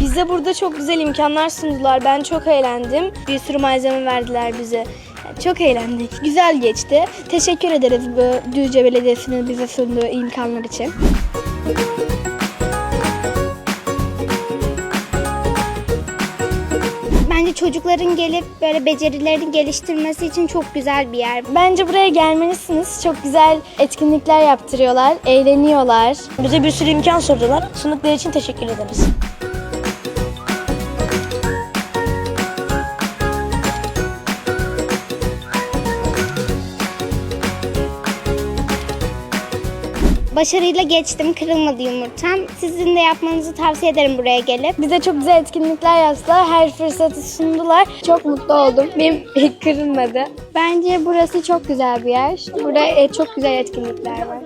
Bize burada çok güzel imkanlar sundular. Ben çok eğlendim. Bir sürü malzeme verdiler bize. Çok eğlendik. Güzel geçti. Teşekkür ederiz bu Düzce Belediyesi'nin bize sunduğu imkanlar için. Bence çocukların gelip böyle becerilerini geliştirmesi için çok güzel bir yer. Bence buraya gelmelisiniz. Çok güzel etkinlikler yaptırıyorlar. Eğleniyorlar. Bize bir sürü imkan sordular. Sundukları için teşekkür ederiz. Başarıyla geçtim, kırılmadı yumurtam. Sizin de yapmanızı tavsiye ederim buraya gelip. Bize çok güzel etkinlikler yaptılar, her fırsatı sundular. Çok mutlu oldum, benim kırılmadı. Bence burası çok güzel bir yer. Burada e, çok güzel etkinlikler var.